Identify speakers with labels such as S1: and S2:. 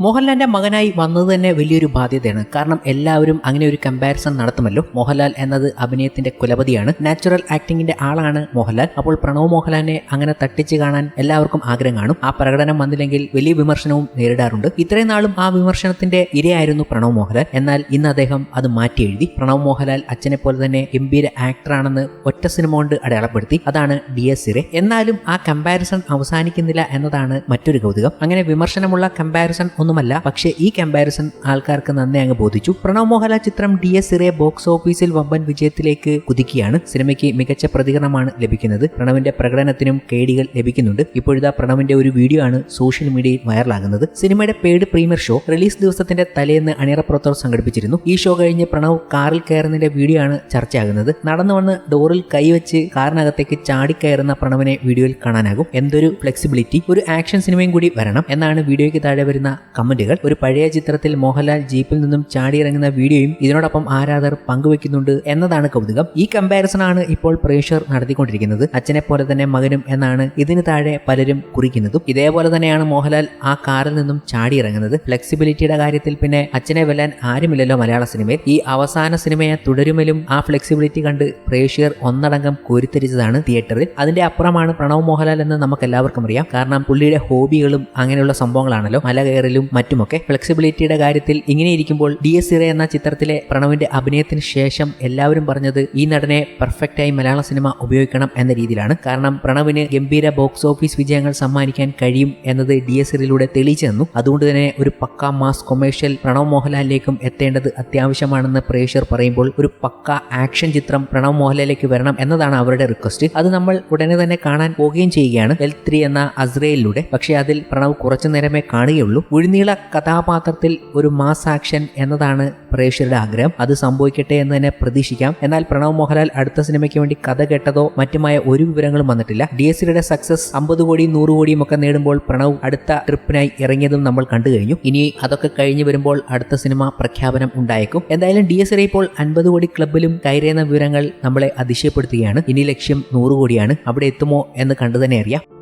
S1: മോഹൻലാലിന്റെ മകനായി വന്നത് തന്നെ വലിയൊരു ബാധ്യതയാണ്. കാരണം എല്ലാവരും അങ്ങനെ ഒരു കമ്പാരിസൺ നടത്തുമല്ലോ. മോഹൻലാൽ എന്നത് അഭിനയത്തിന്റെ കുലപതിയാണ്. നാച്ചുറൽ ആക്ടിങ്ങിന്റെ ആളാണ് മോഹൻലാൽ. അപ്പോൾ പ്രണവ് മോഹൻലാലിനെ അങ്ങനെ തട്ടിച്ച് കാണാൻ എല്ലാവർക്കും ആഗ്രഹം കാണും. ആ പ്രകടനം വന്നില്ലെങ്കിൽ വലിയ വിമർശനവും നേരിടാറുണ്ട്. ഇത്രയും നാളും ആ വിമർശനത്തിന്റെ ഇരയായിരുന്നു പ്രണവ് മോഹൻലാൽ. എന്നാൽ ഇന്ന് അദ്ദേഹം അത് മാറ്റി എഴുതി. പ്രണവ് മോഹൻലാൽ അച്ഛനെ പോലെ തന്നെ ഗംഭീര ആക്ടറാണെന്ന് ഒറ്റ സിനിമ കൊണ്ട് അടയാളപ്പെടുത്തി. അതാണ് ഡി എസ് സിറെ. എന്നാലും ആ കമ്പാരിസൺ അവസാനിക്കുന്നില്ല എന്നതാണ് മറ്റൊരു കൗതുകം. അങ്ങനെ വിമർശനമുള്ള കമ്പാരിസൺ ഒന്നുമല്ല പക്ഷേ ഈ കമ്പാരിസൺ ആൾക്കാർക്ക് നന്നേ അങ്ങ് ബോധിച്ചു. പ്രണവ് മോഹൻലാൽ ചിത്രം ഡി എസ് സിറെ ബോക്സ് ഓഫീസിൽ വമ്പൻ വിജയത്തിലേക്ക് കുതിക്കുകയാണ്. സിനിമയ്ക്ക് മികച്ച പ്രതികരണമാണ് ലഭിക്കുന്നത്. പ്രണവിന്റെ പ്രകടനത്തിനും കേടികൾ ലഭിക്കുന്നുണ്ട്. ഇപ്പോഴിതാ പ്രണവിന്റെ ഒരു വീഡിയോ ആണ് സോഷ്യൽ മീഡിയയിൽ വൈറലാകുന്നത്. സിനിമയുടെ പേഡ് പ്രീമിയർ ഷോ റിലീസ് ദിവസത്തിന്റെ തലേന്ന് അണിയറ പ്രവർത്തകർ സംഘടിപ്പിച്ചിരുന്നു. ഈ ഷോ കഴിഞ്ഞ് പ്രണവ് കാറിൽ കയറുന്നതിന്റെ വീഡിയോ ആണ് ചർച്ചയാകുന്നത്. നടന്നു വന്ന് ഡോറിൽ കൈവച്ച് കാറിനകത്തേക്ക് ചാടിക്കയറുന്ന പ്രണവിനെ വീഡിയോയിൽ കാണാനാകും. എന്തൊരു ഫ്ലെക്സിബിലിറ്റി ഒരു ആക്ഷൻ സിനിമയും കൂടി വരണം. എന്നാണ് വീഡിയോയ്ക്ക് താഴെ വരുന്ന കമന്റുകൾ. ഒരു പഴയ ചിത്രത്തിൽ മോഹൻലാൽ ജീപ്പിൽ നിന്നും ചാടിയിറങ്ങുന്ന വീഡിയോയും ഇതിനോടൊപ്പം ആരാധകർ പങ്കുവെക്കുന്നുണ്ട് എന്നതാണ് കൗതുകം. ഈ കമ്പാരിസൺ ആണ് ഇപ്പോൾ പ്രേക്ഷകർ നടത്തിക്കൊണ്ടിരിക്കുന്നത്. അച്ഛനെ പോലെ തന്നെ മകനും എന്നാണ് ഇതിന് താഴെ പലരും കുറിക്കുന്നതും. ഇതേപോലെ തന്നെയാണ് മോഹൻലാൽ ആ കാറിൽ നിന്നും ചാടിയിറങ്ങുന്നത്. ഫ്ലെക്സിബിലിറ്റിയുടെ കാര്യത്തിൽ പിന്നെ അച്ഛനെ വെല്ലാൻ ആരുമില്ലല്ലോ മലയാള സിനിമയിൽ. ഈ അവസാന സിനിമയെ തുടരുമലും ആ ഫ്ലെക്സിബിലിറ്റി കണ്ട് പ്രേക്ഷകർ ഒന്നടങ്കം കോരിത്തരിച്ചതാണ് തിയേറ്ററിൽ അതിന്റെ അപ്പുറമാണ് പ്രണവ് മോഹൻലാൽ എന്ന് നമുക്ക് എല്ലാവർക്കും അറിയാം. കാരണം പുള്ളിയുടെ ഹോബികളും അങ്ങനെയുള്ള സംഭവങ്ങളാണല്ലോ. മല കയറലും മറ്റുമൊക്കെ ഫ്ലെക്സിബിലിറ്റിയുടെ കാര്യത്തിൽ ഇങ്ങനെ ഇരിക്കുമ്പോൾ ഡി എസ് സിറ എന്ന ചിത്രത്തിലെ പ്രണവിന്റെ അഭിനയത്തിന് ശേഷം എല്ലാവരും പറഞ്ഞത് ഈ നടനെ പെർഫെക്റ്റായി മലയാള സിനിമ ഉപയോഗിക്കണം എന്ന രീതിയിലാണ്. കാരണം പ്രണവിന് ഗംഭീര ബോക്സ് ഓഫീസ് വിജയങ്ങൾ സമ്മാനിക്കാൻ കഴിയും എന്നത് ഡി എസ് സിറിലൂടെ തെളിയിച്ചു തന്നു. അതുകൊണ്ട് തന്നെ ഒരു പക്ക മാസ് കൊമേഴ്ഷ്യൽ പ്രണവ് മോഹൻലാലിലേക്കും എത്തേണ്ടത് അത്യാവശ്യമാണെന്ന് പ്രേക്ഷകർ പറയുമ്പോൾ ഒരു പക്ക ആക്ഷൻ ചിത്രം പ്രണവ് മോഹൻലാലിലേക്ക് വരണം എന്നതാണ് അവരുടെ റിക്വസ്റ്റ്. അത് നമ്മൾ ഉടനെ തന്നെ കാണാൻ പോവുകയും ചെയ്യുകയാണ്. എൽ ത്രീ എന്ന അസ്രയിലൂടെ പക്ഷേ അതിൽ പ്രണവ് കുറച്ചു നേരമേ കാണുകയുള്ളൂ ഉഴുനീള കഥാപാത്രത്തിൽ ഒരു മാസ് ആക്ഷൻ എന്നതാണ് പ്രേക്ഷകരുടെ ആഗ്രഹം. അത് സംഭവിക്കട്ടെ എന്ന് തന്നെ പ്രതീക്ഷിക്കാം. എന്നാൽ പ്രണവ് മോഹൻലാൽ അടുത്ത സിനിമയ്ക്ക് വേണ്ടി കഥ കേട്ടതോ മറ്റുമായ ഒരു വിവരങ്ങളും വന്നിട്ടില്ല. ഡി എസ് സിയുടെ സക്സസ് അമ്പത് കോടിയും നൂറ് കോടിയും ഒക്കെ നേടുമ്പോൾ പ്രണവ് അടുത്ത ട്രിപ്പിനായി ഇറങ്ങിയതും നമ്മൾ കണ്ടു കഴിഞ്ഞു. ഇനി അതൊക്കെ കഴിഞ്ഞു വരുമ്പോൾ അടുത്ത സിനിമ പ്രഖ്യാപനം ഉണ്ടായേക്കും. എന്തായാലും ഡി എസ് ഇപ്പോൾ അൻപത് കോടി ക്ലബിലും കയറിയെന്ന വിവരങ്ങൾ നമ്മളെ അതിശയപ്പെടുത്തുകയാണ്. ഇനി ലക്ഷ്യം നൂറ് കോടിയാണ്. അവിടെ എത്തുമോ എന്ന് കണ്ടു തന്നെ അറിയാം.